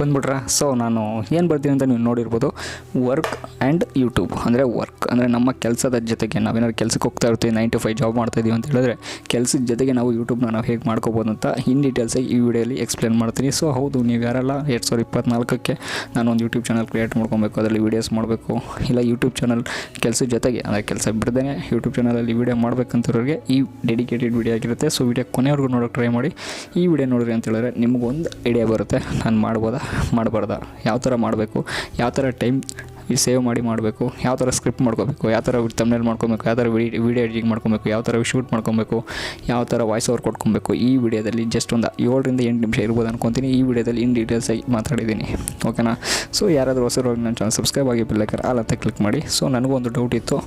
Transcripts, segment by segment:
ಬಂದ್ಬಿಟ್ರೆ? ಸೊ ನಾನು ಏನು ಬರ್ತೀನಿ ಅಂತ ನೀವು ನೋಡಿರ್ಬೋದು ವರ್ಕ್ ಆ್ಯಂಡ್ ಯೂಟ್ಯೂಬ್ ಅಂದರೆ ವರ್ಕ್ ಅಂದರೆ ನಮ್ಮ ಕೆಲಸದ ಜೊತೆಗೆ ನಾವೇನಾದ್ರು ಕೆಲಸಕ್ಕೆ ಹೋಗ್ತಾ ಇರ್ತೀವಿ ನೈನ್ ಟು ಫೈವ್ ಜಾಬ್ ಮಾಡ್ತಾ ಇದೀವಿ ಅಂತ ಹೇಳಿದ್ರೆ, ಕೆಲಸದ ಜೊತೆಗೆ ನಾವು ಯೂಟ್ಯೂಬ್ನ ನಾವು ಹೇಗೆ ಮಾಡ್ಕೋಬೋದು ಅಂತ ಇನ್ ಡೀಟೇಲ್ಸಾಗಿ ಈ ವಿಡಿಯೋಲಿ ಎಕ್ಸ್ಪ್ಲೇನ್ ಮಾಡ್ತೀನಿ. ಸೊ ಹೌದು, ನೀವು ಯಾರಲ್ಲ, ಎರಡು ಸಾವಿರದ ಇಪ್ಪತ್ನಾಲ್ಕಕ್ಕೆ ನಾನು ಒಂದು ಯೂಟ್ಯೂಬ್ ಚಾನಲ್ ಕ್ರಿಯೇಟ್ ಮಾಡ್ಕೊಬೇಕು, ಅದರಲ್ಲಿ ವೀಡಿಯೋಸ್ ಮಾಡಬೇಕು. ಇಲ್ಲ ಯೂಟ್ಯೂಬ್ ಚಾನಲ್ ಕೆಲಸದ ಜೊತೆಗೆ, ಅಂದರೆ ಕೆಲಸ ಬಿಡದೇ ಯೂಟ್ಯೂಬ್ ಚಾನಲಲ್ಲಿ ವೀಡಿಯೋ ಮಾಡಬೇಕಂತವ್ರಿಗೆ ಈ ಡೆಡಿಕೇಟೆಡ್ ವೀಡಿಯೋ ಆಗಿರುತ್ತೆ. ಸೊ ವೀಡಿಯೋ ಕೊನೆವರೆಗೂ ನೋಡೋಕೆ ಟ್ರೈ ಮಾಡಿ, ಈ ವಿಡಿಯೋ ನೋಡಿರಿ ಅಂತ ಹೇಳಿದ್ರೆ ನಿಮಗೊಂದು ಐಡಿಯಾ ಬರುತ್ತೆ. ನಾನು ಮಾಡ್ಬೋದಾ? ಮಾಡಬಾರ್ದಾ. ಯಾವ ಥರ ಮಾಡಬೇಕು ಯಾವ ಥರ ಟೈಮ್ ಸೇವ್ ಮಾಡಿ ಮಾಡಬೇಕು, ಯಾವ ಥರ ಸ್ಕ್ರಿಪ್ಟ್ ಮಾಡ್ಕೋಬೇಕು, ಯಾವ ಥರ ತಮ್ನೇಲ್ ಮಾಡ್ಕೊಬೇಕು, ಯಾವ ಥರ ವಿಡಿಯೋ ಎಡಿಟಿಂಗ್ ಮಾಡ್ಕೊಬೇಕು, ಯಾವ ಥರ ಶೂಟ್ ಮಾಡ್ಕೊಬೇಕು, ಯಾವ ಥರ ವಾಯ್ಸ್ ಓವರ್ ಕೊಟ್ಕೊಬೇಕು, ಈ ವಿಡಿಯೋದಲ್ಲಿ ಜಸ್ಟ್ ಒಂದು ಏಳರಿಂದ ಎಂಟು ನಿಮಿಷ ಇರ್ಬೋದು ಅನ್ಕೊತೀನಿ. ಈ ವಿಡಿಯೋದಲ್ಲಿ ಇನ್ ಡೀಟೇಲ್ಸ್ ಆಗಿ ಮಾತಾಡಿದ್ದೀನಿ. ಓಕೆನಾ ಸೊ ಯಾರಾದರೂ ಹೊಸರೋಗಿ ನನ್ನ ಚಾನಲ್ ಸಬ್ಸ್ಕ್ರೈಬ್ ಆಗಿ ಬಿಲ್ಲೈಕರ್ ಆಲ್ ಅಂತ ಕ್ಲಿಕ್ ಮಾಡಿ. ಸೊ ನನಗೂ ಒಂದು ಡೌಟ್ ಇತ್ತು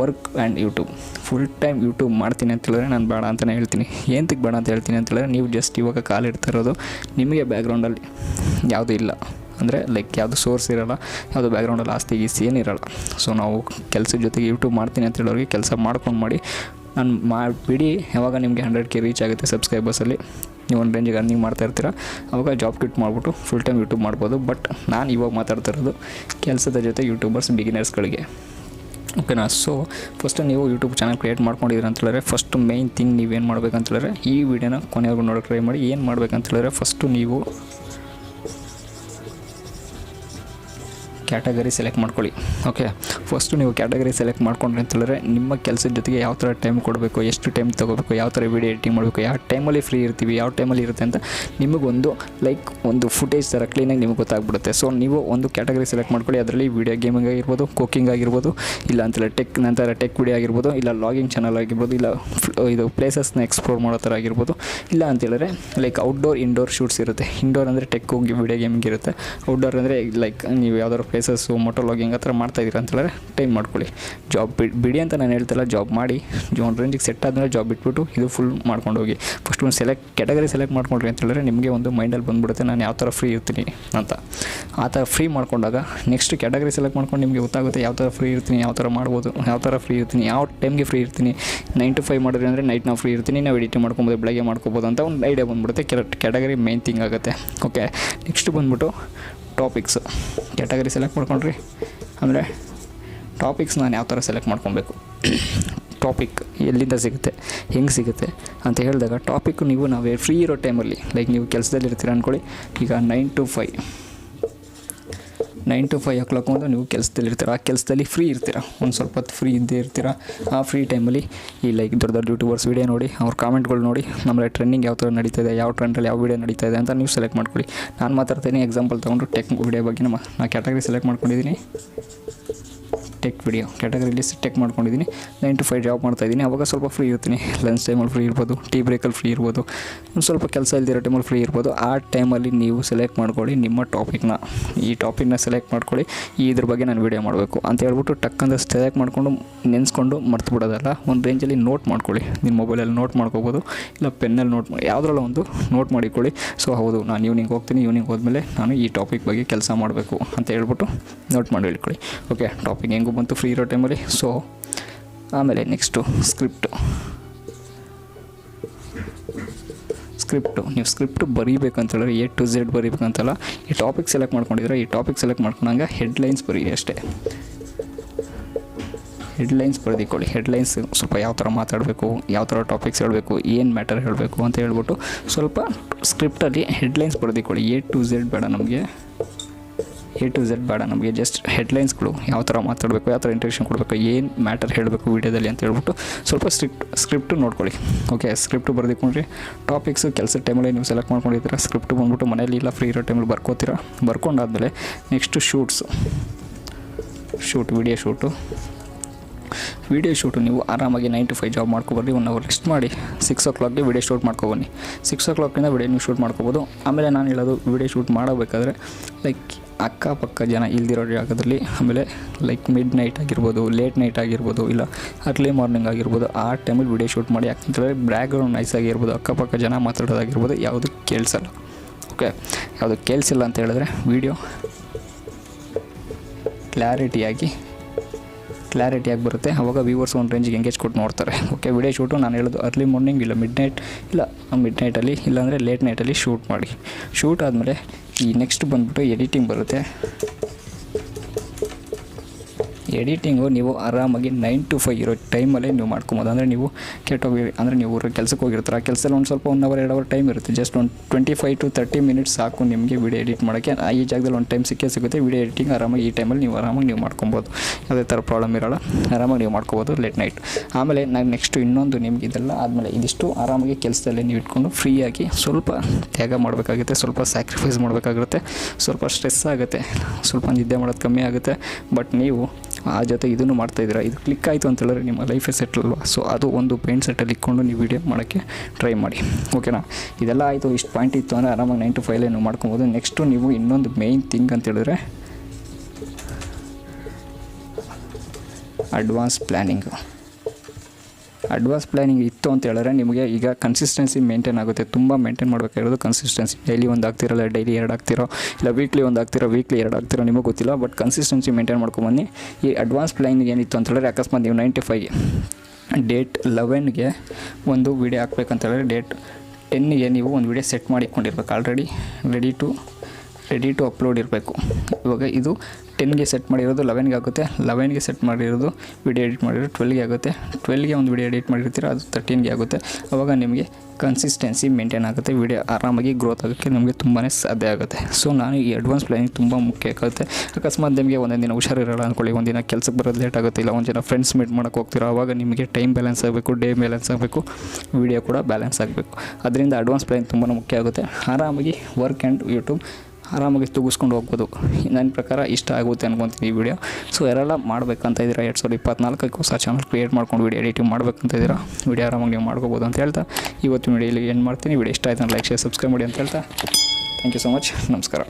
work and YouTube full time YouTube ಮಾಡ್ತೀನಿ ಅಂತ ಹೇಳಿದ್ರೆ ನಾನು ಬೇಡ ಅಂತಲೇ ಹೇಳ್ತೀನಿ. ಏನಕ್ಕೆ ಬೇಡ ಅಂತ ಹೇಳ್ತೀನಿ ಅಂತ ಹೇಳಿದ್ರೆ ನೀವು ಜಸ್ಟ್ ಇವಾಗ ಕಾಲಿಡ್ತಾ ಇರೋದು ನಿಮಗೆ ಬ್ಯಾಕ್ಗ್ರೌಂಡಲ್ಲಿ ಯಾವುದೂ ಇಲ್ಲ. ಅಂದರೆ ಲೈಕ್ ಯಾವುದು ಸೋರ್ಸ್ ಇರೋಲ್ಲ, ಯಾವುದು ಬ್ಯಾಕ್ಗ್ರೌಂಡಲ್ಲಿ ಆಸ್ತಿ ಗೀಸ್ತಿ ಏನಿರೋಲ್ಲ ಸೊ ನಾವು ಕೆಲಸದ ಜೊತೆಗೆ ಯೂಟ್ಯೂಬ್ ಮಾಡ್ತೀನಿ ಅಂತ ಹೇಳೋರಿಗೆ ಕೆಲಸ ಮಾಡ್ಕೊಂಡು ಮಾಡಿ. ನಾನು ಮಾಡಿಬಿಡಿ ಯಾವಾಗ ನಿಮಗೆ ಹಂಡ್ರೆಡ್ ಕೆ ರೀಚ್ ಆಗುತ್ತೆ ಸಬ್ಸ್ಕ್ರೈಬರ್ಸಲ್ಲಿ ನೀವು ಒಂದು ರೇಂಜಿಗೆ ಅರ್ನಿಂಗ್ ಮಾಡ್ತಾ ಇರ್ತೀರ. ಅವಾಗ ಜಾಬ್ ಕ್ವಿಟ್ ಮಾಡಿಬಿಟ್ಟು ಫುಲ್ ಟೈಮ್ ಯೂಟ್ಯೂಬ್ ಮಾಡ್ಬೋದು. ಬಟ್ ನಾನು ಇವಾಗ ಮಾತಾಡ್ತಾ ಇರೋದು ಕೆಲಸದ ಜೊತೆ ಯೂಟ್ಯೂಬರ್ಸ್ ಬಿಗಿನರ್ಸ್ಗಳಿಗೆ ಓಕೆನಾ ಸೊ ಫಸ್ಟ್ ನೀವು ಯೂಟ್ಯೂಬ್ ಚಾನಲ್ ಕ್ರಿಯೇಟ್ ಮಾಡ್ಕೊಂಡಿದ್ದೀರ ಅಂತ ಹೇಳಿದ್ರೆ ಫಸ್ಟ್ ಮೇಯ್ನ್ ಥಿಂಗ್ ನೀವೇನು ಮಾಡ್ಬೇಕಂತ ಹೇಳಿದ್ರೆ, ಈ ವಿಡಿಯೋನ ಕೊನೆವರೆಗೂ ನೋಡೋಕೆ ಟ್ರೈ ಮಾಡಿ. ಏನು ಮಾಡ್ಬೇಕಂತ ಹೇಳಿದ್ರೆ ಫಸ್ಟು ನೀವು ಕ್ಯಾಟಗರಿ ಸೆಲೆಕ್ಟ್ ಮಾಡ್ಕೊಳ್ಳಿ. ಓಕೆ? ಫಸ್ಟು ನೀವು ಕ್ಯಾಟಗರಿ ಸೆಲೆಕ್ಟ್ ಮಾಡ್ಕೊಂಡ್ರಿ ಅಂತ ಹೇಳಿದ್ರೆ ನಿಮ್ಮ ಕೆಲಸದ ಜೊತೆಗೆ ಯಾವ ಥರ ಟೈಮ್ ಕೊಡಬೇಕು, ಎಷ್ಟು ಟೈಮ್ ತೊಗೋಬೇಕು, ಯಾವ ಥರ ವೀಡಿಯೋ ಎಡಿಟಿಂಗ್ ಮಾಡಬೇಕು, ಯಾವ ಟೈಮಲ್ಲಿ ಫ್ರೀ ಇರ್ತೀವಿ, ಯಾವ ಟೈಮಲ್ಲಿ ಇರುತ್ತೆ ಅಂತ ನಿಮಗೊಂದು ಲೈಕ್ ಒಂದು ಫುಟೇಜ್ ಥರ ಕ್ಲೀನಾಗಿ ನಿಮಗೆ ಗೊತ್ತಾಗ್ಬಿಡುತ್ತೆ. ಸೊ ನೀವು ಒಂದು ಕ್ಯಾಟಗರಿ ಸೆಲೆಕ್ಟ್ ಮಾಡ್ಕೊಳ್ಳಿ. ಅದರಲ್ಲಿ ವೀಡಿಯೋ ಗೇಮಿಂಗ್ ಆಗಿರ್ಬೋದು ಕುಕಿಂಗ್ ಆಗಿರ್ಬೋದು, ಇಲ್ಲ ಅಂತೇಳಿ ಟೆಕ್ ನಂತರ ಟೆಕ್ ವೀಡಿಯೋ ಆಗಿರ್ಬೋದು, ಇಲ್ಲ ಲಾಗಿಂಗ್ ಚಾನಲ್ ಆಗಿರ್ಬೋದು, ಇಲ್ಲ ಇದು ಪ್ಲೇಸಸ್ನ ಎಕ್ಸ್ಪ್ಲೋರ್ ಮಾಡೋ ಥರ ಆಗಿರ್ಬೋದು, ಇಲ್ಲ ಅಂತೇಳಿದ್ರೆ ಲೈಕ್ ಔಟ್ಡೋರ್ ಇಂಡೋರ್ ಶೂಟ್ಸ್ ಇರುತ್ತೆ. ಇಂಡೋರ್ ಅಂದರೆ ಟೆಕ್ ಹೋಗಿ ವೀಡಿಯೋ ಗೇಮಿಂಗ್ ಇರುತ್ತೆ. ಔಟ್ಡೋರ್ ಅಂದರೆ ಲೈಕ್ ನೀವು ಯಾವ್ದಾದ್ರು ಪ್ಲೇಸಸ್ಸು ಮೋಟೋ ಲಾಗಿಂಗ್ ಆ ಥರ ಮಾಡ್ತಾ ಇದ್ದೀರಾ ಅಂತ ಹೇಳಿದ್ರೆ ಟೈಮ್ ಮಾಡ್ಕೊಳ್ಳಿ. ಜಾಬ್ ಬಿಡಿ ಅಂತ ನಾನು ಹೇಳ್ತಿಲ್ಲ ಜಾಬ್ ಮಾಡಿ ಒಂದು ರೇಂಜಿಗೆ ಸೆಟ್ ಆದಮೇಲೆ ಜಾಬ್ ಬಿಟ್ಬಿಟ್ಟು ಇದು ಫುಲ್ ಮಾಡ್ಕೊಂಡು ಹೋಗಿ. ಫಸ್ಟ್ ಒಂದು ಸೆಲೆಕ್ಟ್ ಕ್ಯಾಟಗರಿ ಸೆಲೆಕ್ಟ್ ಮಾಡ್ಕೊಂಡ್ರಿ ಅಂತ ಹೇಳಿದ್ರೆ ನಿಮಗೆ ಒಂದು ಮೈಂಡಲ್ಲಿ ಬಂದುಬಿಡುತ್ತೆ, ನಾನು ಯಾವ ಥರ ಫ್ರೀ ಇರ್ತೀನಿ ಅಂತ. ಆ ಥರ ಫ್ರೀ ಮಾಡ್ಕೊಂಡಾಗ ನೆಕ್ಸ್ಟ್ ಕ್ಯಾಟಗರಿ ಸೆಲೆಕ್ಟ್ ಮಾಡ್ಕೊಂಡು ನಿಮಗೆ ಗೊತ್ತಾಗುತ್ತೆ ಯಾವ ಥರ ಫ್ರೀ ಇರ್ತೀನಿ, ಯಾವ ಥರ ಮಾಡ್ಬೋದು, ಯಾವ ಥರ ಫ್ರೀ ಇರ್ತೀನಿ, ಯಾವ ಟೈಮ್ಗೆ ಫ್ರೀ ಇರ್ತೀನಿ. ನೈನ್ ಟು ಫೈವ್ ಮಾಡಿದ್ರೆ ಅಂದರೆ ನೈಟ್ ನಾವು ಫ್ರೀ ಇರ್ತೀನಿ, ನಾವು ಎಡಿಟಿಂಗ್ ಮಾಡ್ಕೊಬೋದು, ಬೆಳಗ್ಗೆ ಮಾಡ್ಕೊಬೋದು ಅಂತ ಒಂದು ಐಡಿಯಾ ಬಂದುಬಿಡುತ್ತೆ. ಕ್ಯಾಟಗರಿ ಮೇನ್ ಥಿಂಗ್ ಆಗುತ್ತೆ. ಓಕೆ ನೆಕ್ಸ್ಟ್ ಬಂದ್ಬಿಟ್ಟು ಟಾಪಿಕ್ಸ್ ಕ್ಯಾಟಗರಿ ಸೆಲೆಕ್ಟ್ ಮಾಡ್ಕೊಂಡ್ರಿ. ಅಂದರೆ ಟಾಪಿಕ್ಸ್ ನಾನು ಯಾವ ಥರ ಸೆಲೆಕ್ಟ್ ಮಾಡ್ಕೊಬೇಕು? ಟಾಪಿಕ್ ಎಲ್ಲಿಂದ ಸಿಗುತ್ತೆ? ಹೆಂಗೆ ಸಿಗುತ್ತೆ? ಅಂತ ಹೇಳಿದಾಗ ಟಾಪಿಕ್ ನೀವು ನಾವೇ ಫ್ರೀ ಇರೋ ಟೈಮಲ್ಲಿ ಲೈಕ್ ನೀವು ಕೆಲಸದಲ್ಲಿ ಇರ್ತೀರ ಅಂದ್ಕೊಳ್ಳಿ ಈಗ nine to five nine to five o'clock ಒಂದು ನೀವು ಕೆಲಸದಲ್ಲಿರ್ತೀರ ಆ ಕೆಲಸದಲ್ಲಿ ಫ್ರೀ ಇರ್ತೀರ. ಒಂದು ಸ್ವಲ್ಪ ಹೊತ್ತು ಫ್ರೀ ಇದ್ದೇ ಇರ್ತೀರ. ಆ ಫ್ರೀ ಟೈಮಲ್ಲಿ ಈ ಲೈಕ್ ದೊಡ್ಡ ದೊಡ್ಡ ಯೂಟ್ಯೂಬರ್ಸ್ ವೀಡಿಯೋ ನೋಡಿ, ಅವ್ರ ಕಾಮೆಂಟ್ಗಳು ನೋಡಿ ನಮ್ಮಲ್ಲಿ ಟ್ರೆಂಡಿಂಗ್ ಯಾವ ಥರ ನಡೀತಾ ಇದೆ ಯಾವ ಟ್ರೆಂಡಲ್ಲಿ ಯಾವ ವೀಡಿಯೋ ನಡೀತಾ ಇದೆ ಅಂತ ನೀವು ಸೆಲೆಕ್ಟ್ ಮಾಡ್ಕೊಳ್ಳಿ. ನಾನು ಮಾತಾಡ್ತೀನಿ ಎಕ್ಸಾಂಪಲ್ ತೊಗೊಂಡು ಟೆಕ್ ವೀಡಿಯೋ ಬಗ್ಗೆ ನಮ್ಮ, ನಾ ಕ್ಯಾಟಗರಿ ಸೆಲೆಕ್ಟ್ ಮಾಡ್ಕೊಂಡಿದ್ದೀನಿ ಟೆಕ್ ವಿಡಿಯೋ ಕ್ಯಾಟಗರಿಲಿ ಟೆಕ್ ಮಾಡ್ಕೊಂಡಿದ್ದೀನಿ. ನೈನ್ ಟು ಫೈವ್ ಜಾಬ್ ಮಾಡ್ತಾಯಿದ್ದೀನಿ ಅವಾಗ ಸ್ವಲ್ಪ ಫ್ರೀ ಇರ್ತೀನಿ. ಲಂಚ್ ಟೈಮಲ್ಲಿ ಫ್ರೀ ಇರ್ಬೋದು. ಟೀ ಬ್ರೇಕಲ್ಲಿ ಫ್ರೀ ಇರ್ಬೋದು. ಒಂದು ಸ್ವಲ್ಪ ಕೆಲಸ ಇಲ್ದಿರೋ ಟೈಮಲ್ಲಿ ಫ್ರೀ ಇರ್ಬೋದು. ಆ ಟೈಮಲ್ಲಿ ನೀವು ಸೆಲೆಕ್ಟ್ ಮಾಡ್ಕೊಳ್ಳಿ ನಿಮ್ಮ ಟಾಪಿಕ್ನ ಈ ಟಾಪಿಕ್ನ ಸೆಲೆಕ್ಟ್ ಮಾಡ್ಕೊಳ್ಳಿ. ಈ ಇದ್ರ ಬಗ್ಗೆ ನಾನು ವೀಡಿಯೋ ಮಾಡಬೇಕು. ಅಂತ ಹೇಳ್ಬಿಟ್ಟು ಟಕ್ ಅಂತ ಸೆಲೆಕ್ಟ್ ಮಾಡಿಕೊಂಡು ನೆನೆಸ್ಕೊಂಡು ಮರ್ತು ಬಿಡೋದಲ್ಲ. ಒಂದು ರೇಂಜಲ್ಲಿ ನೋಟ್ ಮಾಡ್ಕೊಳ್ಳಿ. ನಿಮ್ಮ ಮೊಬೈಲಲ್ಲಿ ನೋಟ್ ಮಾಡ್ಕೋಬೋದು. ಇಲ್ಲ ಪೆನ್ನಲ್ಲಿ ನೋಟ್ ಮಾಡಿ ಯಾವುದ್ರಲ್ಲ ಒಂದು ನೋಟ್ ಮಾಡಿಕೊಳ್ಳಿ. ಸೊ ಹೌದು, ನಾನು ಈವ್ನಿಂಗ್ ಹೋಗ್ತೀನಿ. ಈವ್ನಿಂಗ್ ಹೋದ್ಮೇಲೆ ನಾನು ಈ ಟಾಪಿಕ್ ಬಗ್ಗೆ ಕೆಲಸ ಮಾಡಬೇಕು ಅಂತ ಹೇಳ್ಬಿಟ್ಟು ನೋಟ್ ಮಾಡಿ ಹೇಳ್ಕೊಳ್ಳಿ. ಓಕೆ ಟಾಪಿಕ್ ಹೆಂಗೂ ಬಂತು ಫ್ರೀ ಇರೋ ಟೈಮಲ್ಲಿ ಸೊ ಆಮೇಲೆ ನೆಕ್ಸ್ಟು ಸ್ಕ್ರಿಪ್ಟು ಸ್ಕ್ರಿಪ್ಟು ನೀವು ಸ್ಕ್ರಿಪ್ಟ್ ಬರೀಬೇಕಂತ ಹೇಳಿದ್ರೆ ಎ ಟು ಝೆಡ್ ಬರೀಬೇಕಂತಲ್ಲ, ಈ ಟಾಪಿಕ್ ಸೆಲೆಕ್ಟ್ ಮಾಡ್ಕೊಂಡಿದ್ರೆ ಈ ಟಾಪಿಕ್ ಸೆಲೆಕ್ಟ್ ಮಾಡ್ಕೊಂಡಂಗೆ ಹೆಡ್ಲೈನ್ಸ್ ಬರೀ ಅಷ್ಟೇ. ಹೆಡ್ಲೈನ್ಸ್ ಬರೆದಿಕೊಳ್ಳಿ. ಹೆಡ್ಲೈನ್ಸ್ ಸ್ವಲ್ಪ ಯಾವ ಥರ ಮಾತಾಡಬೇಕು, ಯಾವ ಥರ ಟಾಪಿಕ್ಸ್ ಹೇಳಬೇಕು, ಏನು ಮ್ಯಾಟರ್ ಹೇಳಬೇಕು ಅಂತ ಹೇಳ್ಬಿಟ್ಟು ಸ್ವಲ್ಪ ಸ್ಕ್ರಿಪ್ಟಲ್ಲಿ ಹೆಡ್ಲೈನ್ಸ್ ಬರೆದಿಕೊಳ್ಳಿ. ಎ ಟು ಝೆಡ್ ಬೇಡ ನಮಗೆ. ಎ ಟು ಝೆಡ್ ಬೇಡ, ನಮಗೆ ಜಸ್ಟ್ ಹೆಡ್ಲೈನ್ಸ್ಗಳು ಯಾವ ಥರ ಮಾತಾಡಬೇಕು, ಯಾವ ಥರ ಇಂಟ್ರೆಕ್ಷನ್ ಕೊಡಬೇಕು, ಏನು ಮ್ಯಾಟರ್ ಹೇಳಬೇಕು ವೀಡಿಯೋದಲ್ಲಿ ಅಂತ ಹೇಳ್ಬಿಟ್ಟು ಸ್ವಲ್ಪ ಸ್ಕ್ರಿಪ್ಟ್ ಸ್ಕ್ರಿಪ್ಟು ನೋಡ್ಕೊಳ್ಳಿ. ಓಕೆ ಸ್ಕ್ರಿಪ್ಟ್ ಬರ್ದಿಕೊಂಡ್ರಿ ಟಾಪಿಕ್ಸು ಕೆಲಸದ ಟೈಮಲ್ಲಿ ನೀವು ಸೆಲೆಕ್ಟ್ ಮಾಡ್ಕೊಂಡಿದ್ದೀರಾ ಸ್ಕ್ರಿಪ್ಟ್ ಬಂದ್ಬಿಟ್ಟು ಮನೇಲಿ ಇಲ್ಲ ಫ್ರೀ ಇರೋ ಟೈಮಲ್ಲಿ ಬರ್ಕೋತೀರಾ, ಬರ್ಕೊಂಡಾದಮೇಲೆ next shoots shoot video shoot video shoot ನೀವು ಆರಾಮಾಗಿ ನೈನ್ ಟು ಫೈವ್ ಜಾಬ್ ಮಾಡ್ಕೊಬರ್ರಿ ಒನ್ ಅವರ್ ರೆಸ್ಟ್ ಮಾಡಿ ಸಿಕ್ಸ್ ಓ ಕ್ಲಾಕ್ಗೆ ವೀಡಿಯೋ ಶೂಟ್ ಮಾಡ್ಕೊಬನ್ನಿ ಸಿಕ್ಸ್ ಓ ಕ್ಲಾಕಿಂದ ವೀಡಿಯೋ ನೀವು ಶೂಟ್ ಮಾಡ್ಕೋಬೋದು. ಆಮೇಲೆ ನಾನು ಹೇಳೋದು ವೀಡಿಯೋ ಶೂಟ್ ಮಾಡಬೇಕಾದ್ರೆ ಲೈಕ್ ಅಕ್ಕಪಕ್ಕ ಜನ ಇಲ್ದಿರೋ ಜಾಗದಲ್ಲಿ ಆಮೇಲೆ ಲೈಕ್ ಮಿಡ್ ನೈಟ್ ಆಗಿರ್ಬೋದು ಲೇಟ್ ನೈಟ್ ಆಗಿರ್ಬೋದು, ಇಲ್ಲ ಅರ್ಲಿ ಮಾರ್ನಿಂಗ್ ಆಗಿರ್ಬೋದು, ಆ ಟೈಮಲ್ಲಿ ವಿಡಿಯೋ ಶೂಟ್ ಮಾಡಿ ಯಾಕಂತಂದರೆ ಬ್ಯಾಕ್ಗ್ರೌಂಡ್ ನೈಸ್ ಆಗಿರ್ಬೋದು, ಅಕ್ಕಪಕ್ಕ ಜನ ಮಾತಾಡೋದಾಗಿರ್ಬೋದು, ಯಾವುದು ಕೇಳಿಸಲ್ಲ. ಓಕೆ ಯಾವುದು ಕೇಳಿಸಿಲ್ಲ ಅಂತ ಹೇಳಿದ್ರೆ ವೀಡಿಯೋ ಕ್ಲಾರಿಟಿಯಾಗಿ ಕ್ಲಾರಿಟಿಯಾಗಿ ಬರುತ್ತೆ. ಅವಾಗ ವ್ಯೂವರ್ಸ್ ಒಂದು ರೇಂಜಿಗೆ ಎಂಗೇಜ್ ಕೊಟ್ಟು ನೋಡ್ತಾರೆ. ಓಕೆ ವಿಡಿಯೋ ಶೂಟು ನಾನು ಹೇಳೋದು ಅರ್ಲಿ ಮಾರ್ನಿಂಗ್ ಇಲ್ಲ ಮಿಡ್ ನೈಟ್ ಇಲ್ಲ ಮಿಡ್ ನೈಟಲ್ಲಿ ಇಲ್ಲಾಂದರೆ ಲೇಟ್ ನೈಟಲ್ಲಿ ಶೂಟ್ ಮಾಡಿ. ಶೂಟ್ ಆದಮೇಲೆ ಈ ನೆಕ್ಸ್ಟ್ ಬಂದುಬಿಟ್ಟು ಎಡಿಟಿಂಗ್ ಬರುತ್ತೆ. ಎಡಿಟಿಂಗು ನೀವು ಆರಾಮಾಗಿ ನೈನ್ ಟು ಫೈವ್ ಇರೋ ಟೈಮಲ್ಲೇ ನೀವು ಮಾಡ್ಕೊಬೋದು. ಅಂದರೆ ನೀವು ಕೆಟ್ಟೋಗಿ, ಅಂದರೆ ನೀವು ಕೆಲಸಕ್ಕೆ ಹೋಗಿರ್ತಾರೆ ಆ ಕೆಲಸದಲ್ಲಿ ಒಂದು ಸ್ವಲ್ಪ ಒನ್ ಅವರ್ ಎರಡು ಅವರ್ ಟೈಮ್ ಇರುತ್ತೆ. ಜಸ್ಟ್ ಒಂದು twenty five to thirty minutes ಸಾಕು ನಿಮಗೆ ವಿಡಿಯೋ ಎಡಿಟ್ ಮಾಡೋಕ್ಕೆ. ಈ ಜಾಗದಲ್ಲಿ ಒಂದು ಟೈಮ್ ಸಿಕ್ಕೇ ಸಿಗುತ್ತೆ. ವಿಡಿಯೋ ಎಡಿಟಿಂಗ್ ಆರಾಮಾಗಿ ಈ ಟೈಮಲ್ಲಿ ನೀವು ಆರಾಮಾಗಿ ನೀವು ಮಾಡ್ಕೊಬೋದು. ಯಾವುದೇ ಥರ ಪ್ರಾಬ್ಲಮ್ ಇರೋಲ್ಲ. ಆರಾಮಾಗಿ ನೀವು ಮಾಡ್ಕೊಬೋದು ಲೇಟ್ ನೈಟ್ ಆಮೇಲೆ ನಾನು ನೆಕ್ಸ್ಟ್ ಇನ್ನೊಂದು ನಿಮ್ಗೆ ಇದೆಲ್ಲ ಆದಮೇಲೆ ಇದಿಷ್ಟು ಆರಾಮಾಗಿ ಕೆಲಸದಲ್ಲಿ ನೀವು ಇಟ್ಕೊಂಡು ಫ್ರೀಯಾಗಿ ಸ್ವಲ್ಪ ತ್ಯಾಗ ಮಾಡಬೇಕಾಗುತ್ತೆ, ಸ್ವಲ್ಪ ಸ್ಯಾಕ್ರಿಫೈಸ್ ಮಾಡಬೇಕಾಗುತ್ತೆ, ಸ್ವಲ್ಪ ಸ್ಟ್ರೆಸ್ ಆಗುತ್ತೆ, ಸ್ವಲ್ಪ ನಿದ್ದೆ ಮಾಡೋದು ಕಮ್ಮಿ ಆಗುತ್ತೆ. ಬಟ್ ನೀವು ಆ ಜೊತೆ ಇದನ್ನು ಮಾಡ್ತಾಯಿದ್ದೀರಾ ಇದು ಕ್ಲಿಕ್ ಆಯಿತು ಅಂತ ಹೇಳಿದ್ರೆ ನಿಮ್ಮ ಲೈಫೇ ಸೆಟ್ಲ್ ಅಲ್ವಾ? ಸೊ ಅದು ಒಂದು ಪೇಂಟ್ ಸೆಟ್ಟಲ್ಲಿ ಇಟ್ಕೊಂಡು ನೀವು ವೀಡಿಯೋ ಮಾಡೋಕ್ಕೆ ಟ್ರೈ ಮಾಡಿ. ಓಕೆನಾ ಇದೆಲ್ಲ ಆಯಿತು, ಇಷ್ಟು ಪಾಯಿಂಟ್ ಇತ್ತು ಅಂದರೆ ಆರಾಮಾಗಿ ನೈನ್ ಟು ಫೈವ್ ನೀವು ಮಾಡ್ಕೊಬೋದು. ನೆಕ್ಸ್ಟು ನೀವು ಇನ್ನೊಂದು ಮೇಯ್ನ್ ಥಿಂಗ್ ಅಂತ ಹೇಳಿದ್ರೆ ಅಡ್ವಾನ್ಸ್ ಪ್ಲ್ಯಾನಿಂಗು ಅಡ್ವಾನ್ಸ್ ಪ್ಲ್ಯಾನಿಂಗ್ ಇತ್ತು ಅಂತ ಹೇಳಿದ್ರೆ ನಿಮಗೆ ಈಗ ಕನ್ಸಿಸ್ಟೆನ್ಸಿ ಮೇಂಟೈನ್ ಆಗುತ್ತೆ. ತುಂಬ ಮೇಂಟೈನ್ ಮಾಡಬೇಕಾಗಿರೋದು ಕನ್ಸಿಸ್ಟೆನ್ಸಿ ಡೈಲಿ ಒಂದು ಆಗ್ತಿರಲ್ಲ ಡೈಲಿ ಎರಡು ಆಗ್ತಿರೋ, ಇಲ್ಲ ವೀಕ್ಲಿ ಒಂದು ಆಗ್ತಿರೋ ವೀಕ್ಲಿ ಎರಡು ಆಗ್ತಿರೋ ನಿಮಗೆ ಗೊತ್ತಿಲ್ಲ. ಬಟ್ ಕನ್ಸಿಸ್ಟೆನ್ಸಿ ಮೇಂಟೈನ್ ಮಾಡ್ಕೊಂಬನ್ನಿ ಈ ಅಡ್ವಾನ್ಸ್ ಪ್ಲ್ಯಾನಿಂಗ್ ಏನಿತ್ತು ಅಂತ ಹೇಳಿದ್ರೆ ಅಕಸ್ಮಾತ್ ನೀವು ನೈಂಟಿ ಫೈವ್ ಡೇಟ್ ಲೆವೆನ್ಗೆ ಒಂದು ವಿಡಿಯೋ ಹಾಕ್ಬೇಕಂತ ಹೇಳಿದ್ರೆ ಡೇಟ್ ಟೆನ್ನಿಗೆ ನೀವು ಒಂದು video set ಮಾಡಿಕೊಂಡಿರ್ಬೇಕು. Already ready to ready to upload ಇರಬೇಕು. ಇವಾಗ ಇದು ಟೆನ್ಗೆ ಸೆಟ್ ಮಾಡಿರೋದು ಲೆವೆನ್ಗೆ ಆಗುತ್ತೆ. ಲೆವೆನ್ಗೆ ಸೆಟ್ ಮಾಡಿರೋದು ವಿಡಿಯೋ ಎಡಿಟ್ ಮಾಡಿರೋದು ಟ್ವೆಲ್ಗೆ ಆಗುತ್ತೆ. ಟ್ವೆಲ್ಗೆ ಒಂದು ವಿಡಿಯೋ ಎಡಿಟ್ ಮಾಡಿರ್ತೀರ, ಅದು ತರ್ಟೀನ್ಗೆ ಆಗುತ್ತೆ. ಆವಾಗ ನಿಮಗೆ ಕನ್ಸಿಸ್ಟೆನ್ಸಿ ಮೇಂಟೈನ್ ಆಗುತ್ತೆ, ವಿಡಿಯೋ ಆರಾಮಾಗಿ ಗ್ರೋತ್ ಆಗೋಕ್ಕೆ ನಿಮಗೆ ತುಂಬಾ ಸಾಧ್ಯ ಆಗುತ್ತೆ. ಸೊ ನಾನು ಈ ಅಡ್ವಾನ್ಸ್ ಪ್ಲಾನಿಂಗ್ ತುಂಬ ಮುಖ್ಯ ಆಗುತ್ತೆ. ಅಕಸ್ಮಾತ್ ನಿಮಗೆ ಒಂದೊಂದು ದಿನ ಹುಷಾರಿರಲ್ಲ ಅಂದ್ಕೊಳ್ಳಿ ಒಂದಿನ ಕೆಲಸಕ್ಕೆ ಬರೋದು ಲೇಟ್ ಆಗುತ್ತೆ, ಇಲ್ಲ ಒಂದು ಜನ ಫ್ರೆಂಡ್ಸ್ ಮೀಟ್ ಮಾಡೋಕ್ಕೆ ಹೋಗ್ತೀರೋ ಆವಾಗ ನಿಮಗೆ ಟೈಮ್ ಬ್ಯಾಲೆನ್ಸ್ ಆಗಬೇಕು ಡೇ ಬ್ಯಾಲೆನ್ಸ್ ಆಗಬೇಕು, ವಿಡಿಯೋ ಕೂಡ ಬ್ಯಾಲೆನ್ಸ್ ಆಗಬೇಕು. ಅದರಿಂದ ಅಡ್ವಾನ್ಸ್ ಪ್ಲಾನಿಂಗ್ ತುಂಬಾ ಮುಖ್ಯ ಆಗುತ್ತೆ. ಆರಾಮಾಗಿ ವರ್ಕ್ ಆ್ಯಂಡ್ ಯೂಟ್ಯೂಬ್ ಆರಾಮಾಗಿ ತೂಗಿಸ್ಕೊಂಡು ಹೋಗ್ಬೋದು. ನನ್ನ ಪ್ರಕಾರ ಇಷ್ಟ ಆಗುತ್ತೆ ಅನ್ಕೊತೀನಿ ಈ ವಿಡಿಯೋ ಸೊ ಯಾರೆಲ್ಲ ಮಾಡಬೇಕಂತ ಇದ್ದೀರಾ, ಎರಡು ಸಾವಿರದ ಇಪ್ಪತ್ನಾಲ್ಕಕ್ಕೆ ಹೊಸ ಚಾನಲ್ ಕ್ರಿಯೇಟ್ ಮಾಡ್ಕೊಂಡು ವಿಡಿಯೋ ಎಡಿಟಿಂಗ್ ಮಾಡಬೇಕಂತ ಇದ್ದೀರಾ ವಿಡಿಯೋ ಆರಾಮಾಗಿ ನೀವು ಮಾಡ್ಕೋಬೋದು ಅಂತ ಹೇಳ್ತಾ ಇವತ್ತು ವಿಡಿಯೋ ಏನು ಮಾಡ್ತೀನಿ ವಿಡಿಯೋ ಇಷ್ಟ ಆಯ್ತು ಲೈಕ್ ಶೇರ್ ಸಬ್ಸ್ಕ್ರೈಬ್ ಮಾಡಿ ಅಂತ ಹೇಳ್ತಾ. ಥ್ಯಾಂಕ್ ಯು ಸೊ ಮಚ್ ನಮಸ್ಕಾರ.